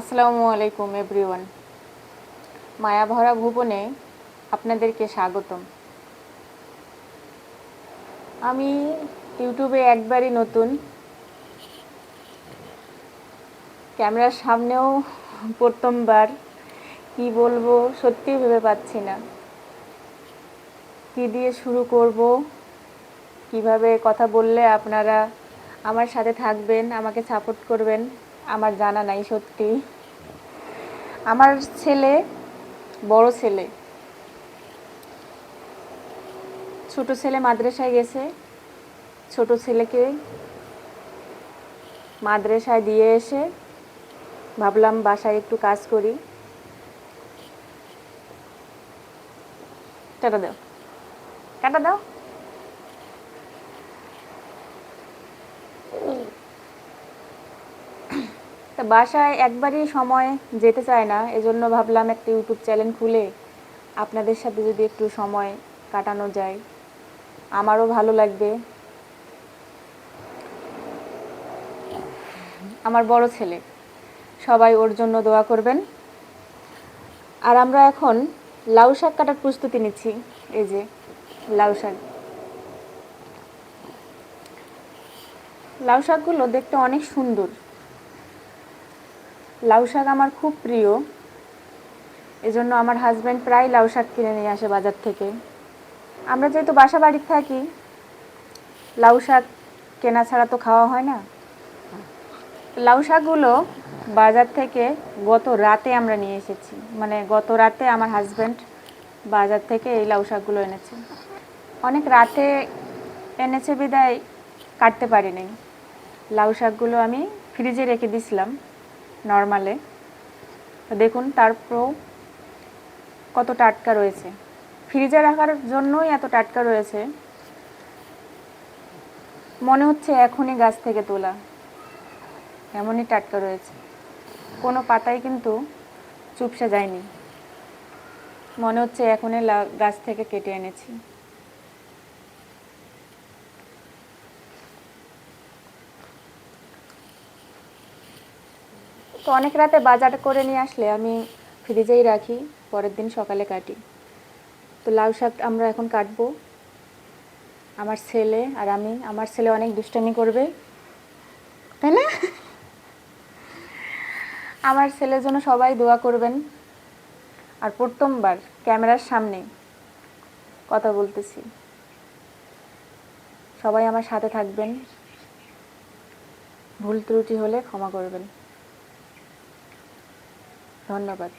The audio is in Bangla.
আসসালামু আলাইকুম, এভরিওয়ান। মায়াভরা ভুবনে আপনাদেরকে স্বাগতম। আমি ইউটিউবে একবারই নতুন। ক্যামেরার সামনেও প্রথমবার। কি বলব, সত্যি ভেবে পাচ্ছি না। কি দিয়ে শুরু করব? কীভাবে কথা বললে আপনারা আমার সাথে থাকবেন, আমাকে সাপোর্ট করবেন? আমার জানা নাই সত্যি। আমার ছেলে, বড় ছেলে। ছোট ছেলে মাদ্রাসায় গেছে। ছোট ছেলেকে মাদ্রাসায় দিয়ে এসে ভাবলাম বাসায় একটু কাজ করি। টাটা দাও। টাটা দাও। তা বাসায় একবারই সময় যেতে চায় না, এজন্য ভাবলাম একটা ইউটিউব চ্যানেল খুলে আপনাদের সাথে যদি একটু সময় কাটানো যায়। আমারও ভালো লাগবে। আমার বড় ছেলে, সবাই ওর জন্য দোয়া করবেন। আর আমরা এখন লাউ শাক কাটার প্রস্তুতি নিচ্ছি, এই যে লাউ শাক। লাউ শাকগুলো দেখতে অনেক সুন্দর। লাউ শাক আমার খুব প্রিয়। এজন্য আমার হাজব্যান্ড প্রায় লাউ শাক কিনে নিয়ে আসে বাজার থেকে। আমরা যেহেতু বাসা বাড়িতে থাকি, লাউ শাক কেনা ছাড়া তো খাওয়া হয় না। লাউ শাকগুলো বাজার থেকে গত রাতে আমরা নিয়ে এসেছি। মানে গত রাতে আমার হাজব্যান্ড বাজার থেকে এই লাউ শাকগুলো এনেছে। অনেক রাতে এনেছে বিদায়, কাটতে পারিনি। লাউ শাকগুলো আমি ফ্রিজে রেখে দিছিলাম। নর্মালে তো দেখুন তারপরও কত টাটকা রয়েছে। ফ্রিজে রাখার জন্যই এত টাটকা রয়েছে। মনে হচ্ছে এখনই গাছ থেকে তোলা। এমনই টাটকা রয়েছে। কোনো পাতাই কিন্তু চুপসে যায়নি। মনে হচ্ছে এখনই গাছ থেকে কেটে এনেছি। তো অনেক রাতে বাজার করে নিয়ে আসলে আমি ফ্রিজেই রাখি, পরের দিন সকালে কাটি। তো লাউ শাক আমরা এখন কাটবো। আমার ছেলে আর আমি, আমার ছেলে অনেক দুষ্টামি করবে, তাই না? আমার ছেলের জন্য সবাই দোয়া করবেন। আর প্রথমবার ক্যামেরার সামনে কথা বলতেছি। সবাই আমার সাথে থাকবেন। ভুল ত্রুটি হলে ক্ষমা করবেন। ধন্যবাদ।